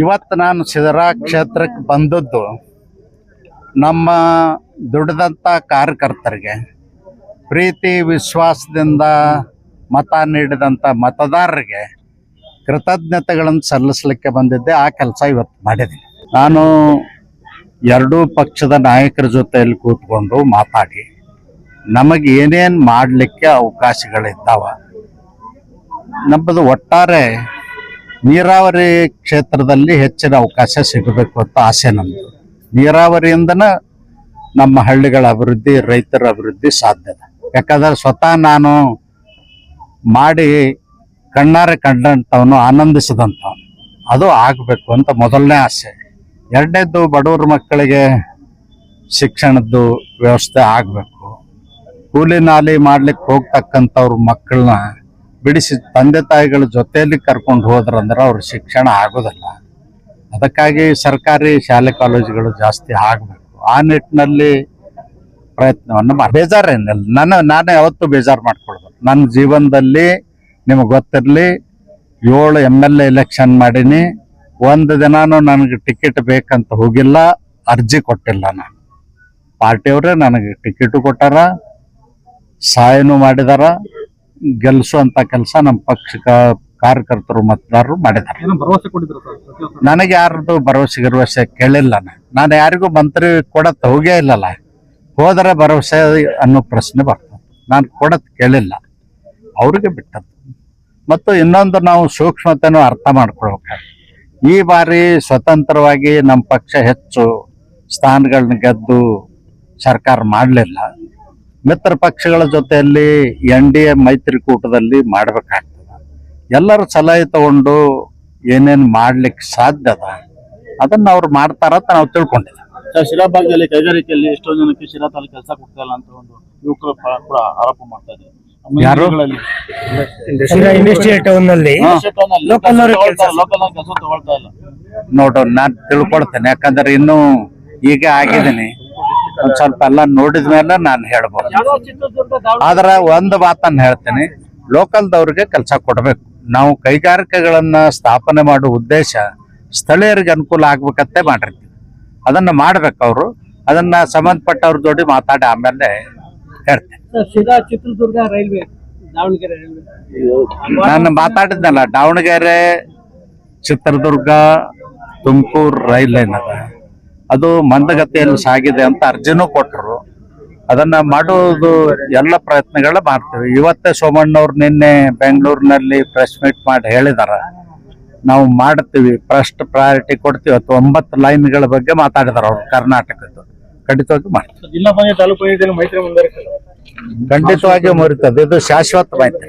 ಇವತ್ತು ನಾನು ಸಿದರಾ ಕ್ಷೇತ್ರಕ್ಕೆ ಬಂದದ್ದು ನಮ್ಮ ದುಡಿದಂಥ ಕಾರ್ಯಕರ್ತರಿಗೆ ಪ್ರೀತಿ, ವಿಶ್ವಾಸದಿಂದ ಮತ ನೀಡಿದಂಥ ಮತದಾರರಿಗೆ ಕೃತಜ್ಞತೆಗಳನ್ನು ಸಲ್ಲಿಸಲಿಕ್ಕೆ ಬಂದಿದ್ದೆ. ಆ ಕೆಲಸ ಇವತ್ತು ಮಾಡಿದ್ದೀನಿ. ನಾನು ಎರಡೂ ಪಕ್ಷದ ನಾಯಕರ ಜೊತೆಯಲ್ಲಿ ಕೂತ್ಕೊಂಡು ಮಾತಾಡಿ, ನಮಗೆ ಏನೇನು ಮಾಡಲಿಕ್ಕೆ ಅವಕಾಶಗಳಿದ್ದಾವೆ, ನಮ್ಮದು ಒಟ್ಟಾರೆ ನೀರಾವರಿ ಕ್ಷೇತ್ರದಲ್ಲಿ ಹೆಚ್ಚಿನ ಅವಕಾಶ ಸಿಗಬೇಕು ಅಂತ ಆಸೆ ನಮ್ಮದು ನೀರಾವರಿಯಿಂದನ ನಮ್ಮ ಹಳ್ಳಿಗಳ ಅಭಿವೃದ್ಧಿ, ರೈತರ ಅಭಿವೃದ್ಧಿ ಸಾಧ್ಯ. ಯಾಕಂದ್ರೆ ಸ್ವತಃ ನಾನು ಮಾಡಿ ಕಣ್ಣಾರೆ ಕಂಡಂಥವನು, ಆನಂದಿಸಿದಂಥವನು. ಅದು ಆಗಬೇಕು ಅಂತ ಮೊದಲನೇ ಆಸೆ. ಎರಡನೇದ್ದು ಬಡವ್ರ ಮಕ್ಕಳಿಗೆ ಶಿಕ್ಷಣದ್ದು ವ್ಯವಸ್ಥೆ ಆಗಬೇಕು. ಕೂಲಿ ನಾಲಿ ಮಾಡ್ಲಿಕ್ಕೆ ಹೋಗ್ತಕ್ಕಂಥವ್ರ ಮಕ್ಕಳನ್ನ ಬಿಡಿಸಿ ತಂದೆ ತಾಯಿಗಳ ಜೊತೆಯಲ್ಲಿ ಕರ್ಕೊಂಡು ಹೋದ್ರಂದ್ರೆ ಅವ್ರ ಶಿಕ್ಷಣ ಆಗೋದಲ್ಲ. ಅದಕ್ಕಾಗಿ ಸರ್ಕಾರಿ ಶಾಲೆ ಕಾಲೇಜುಗಳು ಜಾಸ್ತಿ ಆಗಬೇಕು. ಆ ನಿಟ್ಟಿನಲ್ಲಿ ಪ್ರಯತ್ನವನ್ನು ಮಾಡಿ ಬೇಜಾರೇನಿಲ್ಲ. ನನ್ನ, ನಾನು ಯಾವತ್ತೂ ಬೇಜಾರು ಮಾಡ್ಕೊಳ್ಬೇಕು ನನ್ನ ಜೀವನದಲ್ಲಿ ನಿಮಗೆ ಗೊತ್ತಿರಲಿ, ಏಳು ಎಂ ಎಲ್ ಎ ಎಲೆಕ್ಷನ್ ಮಾಡೀನಿ. ಒಂದು ದಿನಾನು ನನಗೆ ಟಿಕೆಟ್ ಬೇಕಂತ ಹೋಗಿಲ್ಲ. ಅರ್ಜಿ ಕೊಟ್ಟಿಲ್ಲ ನಾನು. ಪಾರ್ಟಿಯವರೇ ನನಗೆ ಟಿಕೆಟು ಕೊಟ್ಟಾರ ಸಹಾಯನೂ ಮಾಡಿದಾರ. ಗೆಲ್ಸುವಂತ ಕೆಲಸ ನಮ್ಮ ಪಕ್ಷ ಕಾರ್ಯಕರ್ತರು ಮತದಾರರು ಮಾಡಿದ್ದಾರೆ ಭರವಸೆ ಕೊಟ್ಟಿದ್ರು ನನಗೆ ಯಾರದು ಭರವಸೆ ಗಿರವಸೆ ಕೇಳಿಲ್ಲ ನಾನು. ನಾನು ಯಾರಿಗೂ ಮಂತ್ರಿ ಕೊಡತ್ ಹೋಗೇ ಇಲ್ಲಲ್ಲ. ಹೋದರೆ ಭರವಸೆ ಅನ್ನೋ ಪ್ರಶ್ನೆ ಬರ್ತದೆ ನಾನು ಕೊಡತ್ ಕೇಳಿಲ್ಲ. ಅವ್ರಿಗೆ ಬಿಟ್ಟದ್ದು. ಮತ್ತು ಇನ್ನೊಂದು ನಾವು ಸೂಕ್ಷ್ಮತೆನೂ ಅರ್ಥ ಮಾಡ್ಕೊಳ್ಬೇಕು ಈ ಬಾರಿ ಸ್ವತಂತ್ರವಾಗಿ ನಮ್ಮ ಪಕ್ಷ ಹೆಚ್ಚು ಸ್ಥಾನಗಳನ್ನ ಗೆದ್ದು ಸರ್ಕಾರ ಮಾಡಲಿಲ್ಲ. ಮಿತ್ರ ಪಕ್ಷಗಳ ಜೊತೆಯಲ್ಲಿ ಎನ್ ಡಿ ಎ ಮೈತ್ರಿಕೂಟದಲ್ಲಿ ಮಾಡಬೇಕಾಗ್ತದೆ. ಎಲ್ಲರೂ ಸಲಹೆ ತಗೊಂಡು ಏನೇನು ಮಾಡ್ಲಿಕ್ಕೆ ಸಾಧ್ಯ ಅದ ಅದನ್ನ ಅವ್ರು ಮಾಡ್ತಾರ ಅಂತ ನಾವು ತಿಳ್ಕೊಂಡಿದ್ದೀವಿ. ಶಿರಾಭಾಗದಲ್ಲಿ ಶಿರಾ ಭಾಗದಲ್ಲಿ ಕೈಗಾರಿಕೆಯಲ್ಲಿ ಎಷ್ಟೋ ಜನಕ್ಕೆ ಶಿರಾ ತಾಲೂಕು ಕೆಲಸ ಕೊಡ್ತಾ ಇಲ್ಲ ಅಂತ ಒಂದು ಯುವಕರು ಕೂಡ ಆರೋಪ ಮಾಡ್ತಾ ಇದ್ದಾರೆ. ನೋಡು ನಾನು ತಿಳ್ಕೊಳ್ತೇನೆ ಯಾಕಂದ್ರೆ ಇನ್ನು ಈಗ ಆಗಿದ್ದೀನಿ. ಒಂದ್ ಸ್ವಲ್ಪ ಎಲ್ಲ ನೋಡಿದ ಮೇಲೆ ನಾನು ಹೇಳ್ಬೋದು. ಆದ್ರ ಒಂದು ಮಾತನ್ನ ಹೇಳ್ತೇನೆ. ಲೋಕಲ್ದವ್ರಿಗೆ ಕೆಲಸ ಕೊಡಬೇಕು. ನಾವು ಕೈಗಾರಿಕೆಗಳನ್ನ ಸ್ಥಾಪನೆ ಮಾಡುವ ಉದ್ದೇಶ ಸ್ಥಳೀಯರಿಗೆ ಅನುಕೂಲ ಆಗ್ಬೇಕಂತೆ ಮಾಡಿರ್ತೀವಿ. ಅದನ್ನ ಮಾಡ್ಬೇಕು ಅವರು. ಅದನ್ನ ಸಂಬಂಧಪಟ್ಟವ್ರ ಜೋಡಿ ಮಾತಾಡಿ ಆಮೇಲೆ ಹೇಳ್ತೇನೆ. Chitradurga railway Davanagere railway. ನಾನು ಮಾತಾಡಿದ್ನಲ್ಲ ದಾವಣಗೆರೆ ಚಿತ್ರದುರ್ಗ ತುಮಕೂರು ರೈಲ್ ಲೈನ್ ಅದ ಅದು ಮಂದಗತಿಯಲ್ಲಿ ಸಾಗಿದೆ ಅಂತ ಅರ್ಜಿನೂ ಕೊಟ್ಟರು. ಅದನ್ನ ಮಾಡೋದು ಎಲ್ಲ ಪ್ರಯತ್ನಗಳ ಮಾಡ್ತೀವಿ. ಇವತ್ತೇ ಸೋಮಣ್ಣವ್ರು ನಿನ್ನೆ ಬೆಂಗಳೂರಿನಲ್ಲಿ ಪ್ರೆಸ್ ಮೀಟ್ ಮಾಡಿ ಹೇಳಿದಾರ. ನಾವು ಮಾಡ್ತೀವಿ ಫಸ್ಟ್ ಪ್ರಯಾರಿಟಿ ಕೊಡ್ತೀವಿ. ಅಥವಾ ಒಂಬತ್ತು ಲೈನ್ಗಳ ಬಗ್ಗೆ ಮಾತಾಡಿದಾರ ಅವರು ಕರ್ನಾಟಕದ್ದು. ಖಂಡಿತವಾಗಿ ಮಾಡ್ತೀವಿ. ಮೈತ್ರಿ ಖಂಡಿತವಾಗಿ ಮುರಿತದೆ. ಇದು ಶಾಶ್ವತ ಮಾಹಿತಿ